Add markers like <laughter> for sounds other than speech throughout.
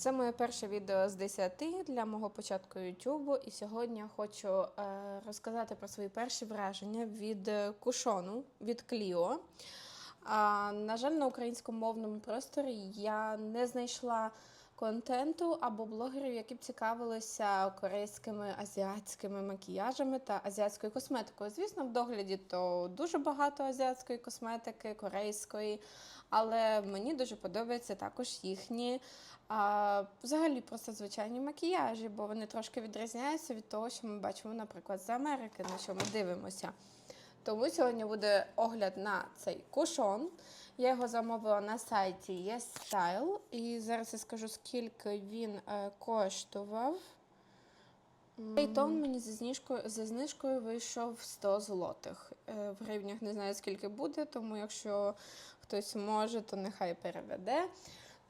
Це моє перше відео з 10 для мого початку Ютубу. І сьогодні я хочу е, розказати про свої перші враження від е, кушону від Кліо. На жаль, на українськомовному просторі я не знайшла контенту або блогерів, які б цікавилися корейськими азіатськими макіяжами та азіатською косметикою. Звісно, в догляді то дуже багато азіатської косметики, корейської, але мені дуже подобаються також їхні. А, взагалі просто звичайні макіяжі, бо вони трошки відрізняються від того, що ми бачимо, наприклад, з Америки, на що ми дивимося. Тому сьогодні буде огляд на цей кушон. Я його замовила на сайті YesStyle. І зараз я скажу, скільки він е, коштував. Цей тон мені зі знижкою, зі знижкою вийшов 100 злотих. Е, в гривнях не знаю, скільки буде, тому якщо хтось може, то нехай переведе.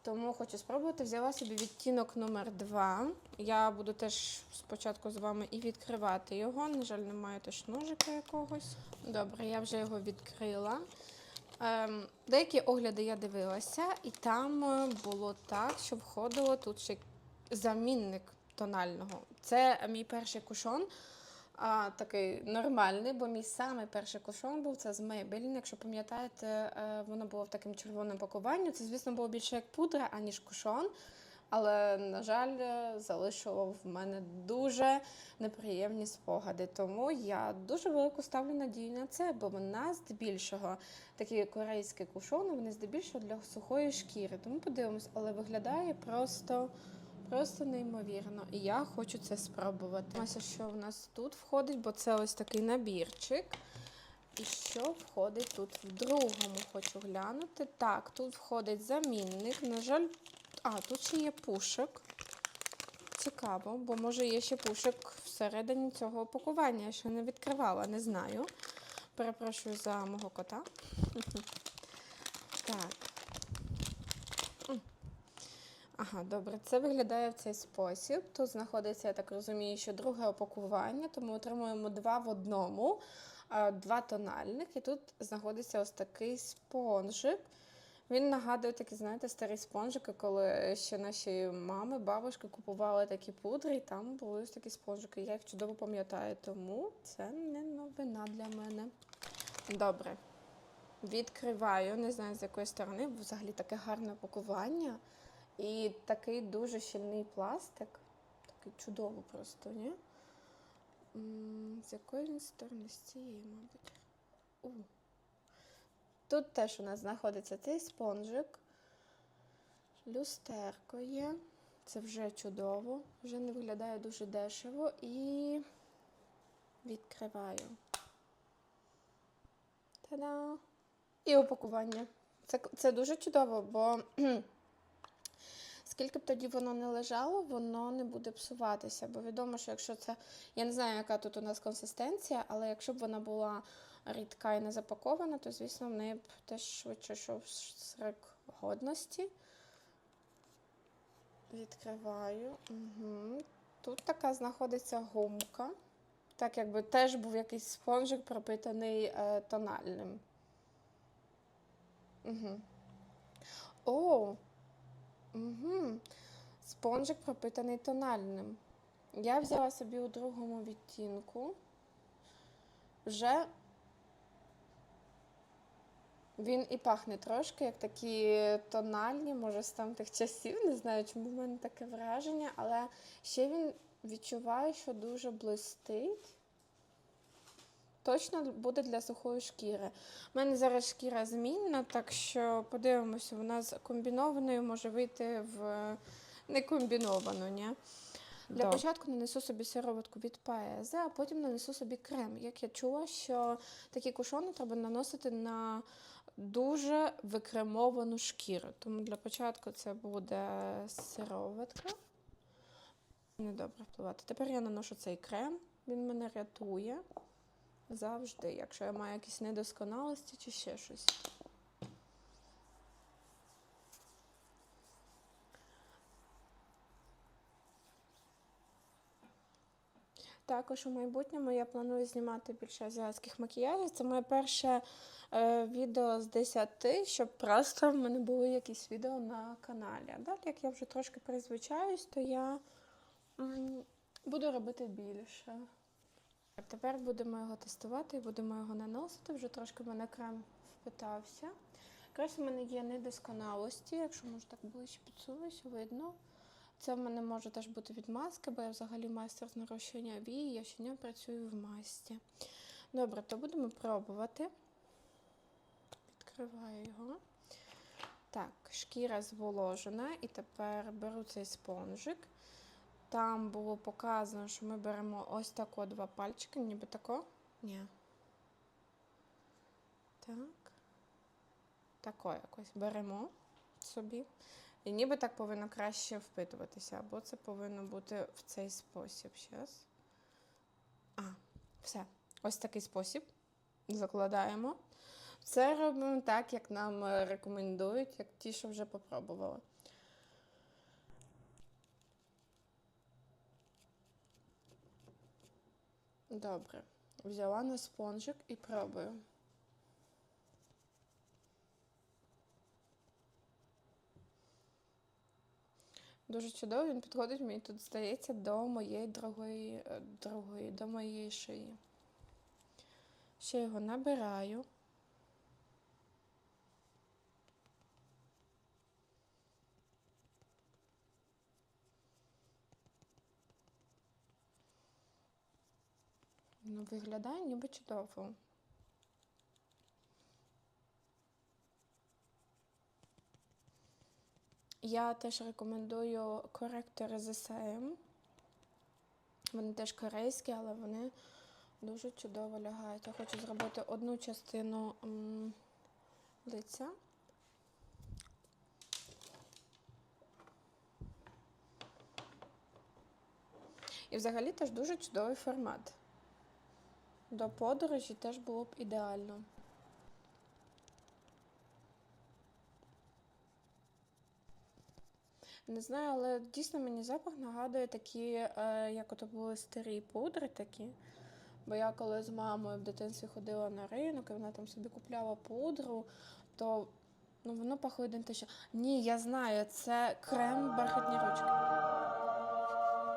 Тому хочу спробувати. Взяла собі відтінок номер 2 Я буду теж спочатку з вами і відкривати його. На жаль, немає теж ножика якогось. Добре, я вже його відкрила. Ем, деякі огляди я дивилася, і там е, було так, що входило тут ще замінник тонального. Це мій перший кушон. А, такий нормальний, бо мій самий перший кушон був це з мебель. Якщо пам'ятаєте, е, воно було в такому червоному пакуванні. Це, звісно, було більше як пудра, аніж кушон. Але, на жаль, е, залишило в мене дуже неприємні спогади. Тому я дуже велику ставлю надію на це, бо вона здебільшого такі корейські кушони, вони здебільшого для сухої шкіри. Тому подивимось, але виглядає просто. Просто неймовірно. І я хочу це спробувати. Ось що в нас тут входить, бо це ось такий набірчик. І що входить тут в другому, хочу глянути. Так, тут входить замінник. На жаль, а, тут ще є пушик. Цікаво, бо може є ще пушик всередині цього опакування. Я ще не відкривала, не знаю. Перепрошую за мого кота. Так. Ага, добре, це виглядає в цей спосіб. Тут знаходиться, я так розумію, що друге опакування, тому отримуємо два в одному, два тональних. І тут знаходиться ось такий спонжик. Він нагадує такі, знаєте, старі спонжики, коли ще наші мами, бабушки купували такі пудри, і там були ось такі спонжики. Я їх чудово пам'ятаю, тому це не новина для мене. Добре. Відкриваю, не знаю з якої сторони, бо взагалі таке гарне пакування. І такий дуже щільний пластик. Такий чудово просто, ні? З якої він сторони? З цієї, мабуть. У. Тут теж у нас знаходиться цей спонжик. Люстерко є. Це вже чудово. Вже не виглядає дуже дешево. І відкриваю. Та-да! І упакування. Це, це дуже чудово, бо <clears throat> скільки б тоді воно не лежало, воно не буде псуватися. Бо відомо, що якщо це. Я не знаю, яка тут у нас консистенція, але якщо б вона була рідка і не запакована, то, звісно, в неї б теж швидше йшов срок годності. Відкриваю. Угу. Тут така знаходиться гумка. Так, якби теж був якийсь спонжик пропитаний е, тональним. Угу. О! Угу. Спонжик пропитаний тональним. Я взяла собі у другому відтінку. Вже він і пахне трошки, як такі тональні, може, з там тих часів. Не знаю, чому в мене таке враження, але ще він відчуває, що дуже блистить. Точно буде для сухої шкіри. У мене зараз шкіра змінна, так що подивимося, вона з комбінованою може вийти в некомбіновану. Ні? Для Да. початку нанесу собі сироватку від Паезе, а потім нанесу собі крем. Як я чула, що такі кушони треба наносити на дуже викремовану шкіру. Тому для початку це буде сироватка. Недобре впливати. Тепер я наношу цей крем, він мене рятує завжди, якщо я маю якісь недосконалості чи ще щось. Також у майбутньому я планую знімати більше азіатських макіяжів. Це моє перше е, відео з 10, щоб просто в мене були якісь відео на каналі. Далі, як я вже трошки призвичаюсь, то я м, буду робити більше. Тепер будемо його тестувати і будемо його наносити. Вже трошки в мене крем впитався. Якраз у мене є недосконалості, якщо може так ближче підсунусь, видно. Це в мене може теж бути від маски, бо я взагалі майстер з нарощення вії, я щодня працюю в масці. Добре, то будемо пробувати. Відкриваю його. Так, шкіра зволожена, і тепер беру цей спонжик. Там було показано, що ми беремо ось тако два пальчики, ніби тако. Ні. Так. Тако якось беремо собі. І ніби так повинно краще впитуватися, або це повинно бути в цей спосіб. Щас. А, все. Ось такий спосіб. Закладаємо. Це робимо так, як нам е, рекомендують, як ті, що вже попробували. Добре. Взяла на спонжик і пробую. Дуже чудово, він підходить мені тут, здається, до моєї другої, е, другої, до моєї шиї. Ще його набираю. Ну, виглядає ніби чудово. Я теж рекомендую коректори ZSM. Вони теж корейські, але вони дуже чудово лягають. Я хочу зробити одну частину м, лиця. І взагалі теж дуже чудовий формат. До подорожі теж було б ідеально. Не знаю, але дійсно мені запах нагадує такі, е, як ото були старі пудри такі. Бо я коли з мамою в дитинстві ходила на ринок, і вона там собі купляла пудру, то ну, воно пахло ідентично. Ні, я знаю, це крем бархатні ручки.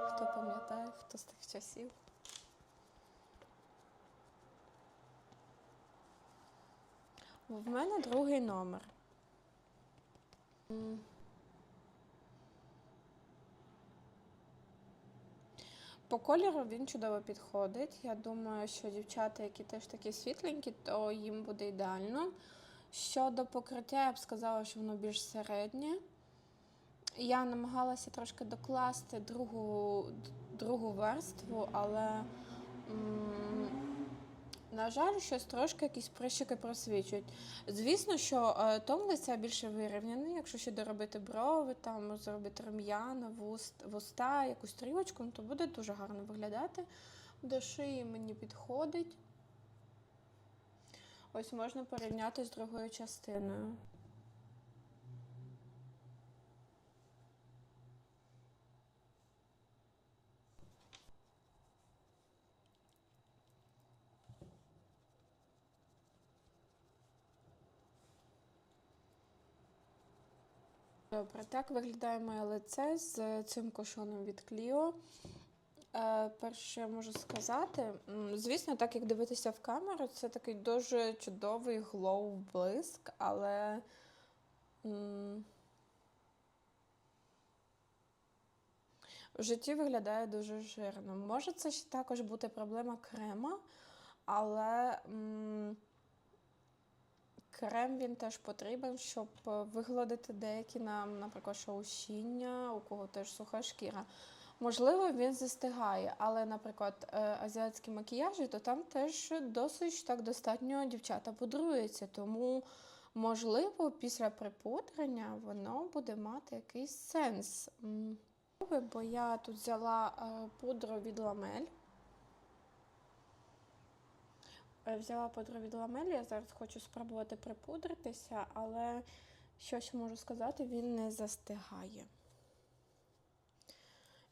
Хто пам'ятає, хто з тих часів? В мене другий номер. По кольору він чудово підходить. Я думаю, що дівчата, які теж такі світленькі, то їм буде ідеально. Щодо покриття, я б сказала, що воно більш середнє. Я намагалася трошки докласти другу, другу верству, але, м, на жаль, щось трошки якісь прищики просвічують. Звісно, що е, тон лиця більше вирівняний. Якщо ще доробити брови, там зробити рум'яна, вуст, вуста, якусь стрілочку, ну, то буде дуже гарно виглядати. До шиї мені підходить. Ось можна порівняти з другою частиною. Добре, так виглядає моє лице з цим кошоном від Clio. Е, перше, можу сказати, звісно, так як дивитися в камеру, це такий дуже чудовий глоу блиск, але в житті виглядає дуже жирно. Може, це ще також бути проблема крема, але крем він теж потрібен, щоб е, вигладити деякі нам, наприклад, шоушіння, у кого теж суха шкіра. Можливо, він застигає, але, наприклад, е, азіатські макіяжі, то там теж досить так достатньо дівчата пудруються. Тому, можливо, після припудрення воно буде мати якийсь сенс. Бо я тут взяла е, пудру від ламель. Е, Взяла пудру від ламель, я зараз хочу спробувати припудритися, але щось можу сказати, він не застигає.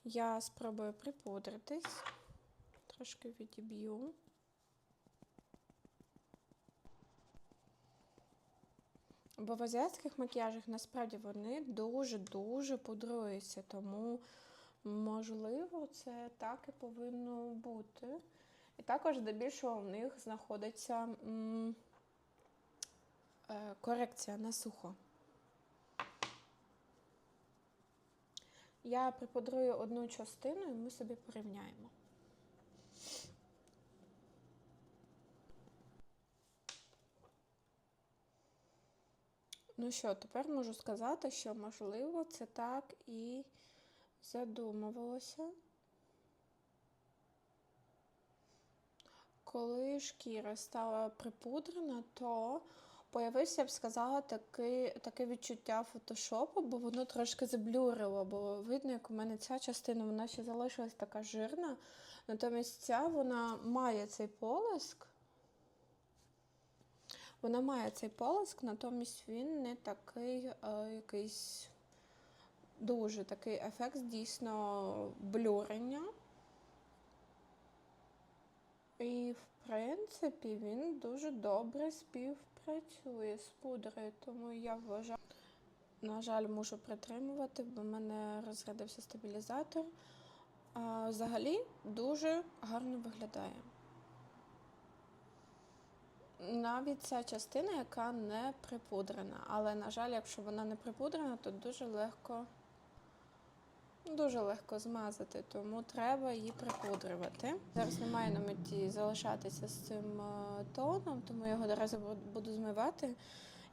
Я спробую припудритись трошки відіб'ю. Бо в азіатських макіяжах насправді вони дуже-дуже пудруються, тому, можливо, це так і повинно бути. І також здебільшого в них знаходиться м, е, корекція на сухо. Я припудрую одну частину і ми собі порівняємо. Ну що, тепер можу сказати, що можливо це так і задумувалося. Коли шкіра стала припудрена, то появився, я б сказала, таке, таке відчуття фотошопу, бо воно трошки заблюрило, бо видно, як у мене ця частина вона ще залишилась така жирна. Натомість ця вона має цей полиск. Вона має цей полиск, натомість він не такий е, якийсь дуже такий ефект дійсно блюрення. І, в принципі, він дуже добре співпрацює з пудрою, тому я вважаю, на жаль, мушу притримувати, бо в мене розрядився стабілізатор. А взагалі дуже гарно виглядає. Навіть ця частина, яка не припудрена. Але, на жаль, якщо вона не припудрена, то дуже легко, дуже легко змазати, тому треба її припудрювати. Зараз немає на меті залишатися з цим е, тоном, тому я його одразу буду змивати.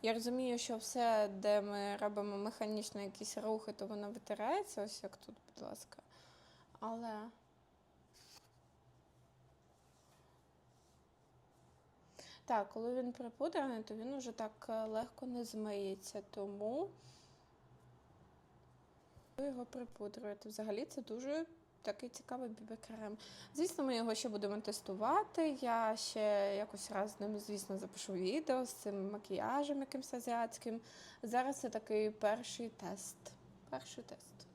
Я розумію, що все, де ми робимо механічно якісь рухи, то воно витирається, ось як тут, будь ласка. Але Так, коли він припудрений, то він уже так е, легко не змиється, тому його припудрюєте. Взагалі це дуже такий цікавий бібі-крем. Звісно, ми його ще будемо тестувати. Я ще якось раз з ним, звісно, запишу відео з цим макіяжем якимось азіатським. Зараз це такий перший тест. Перший тест.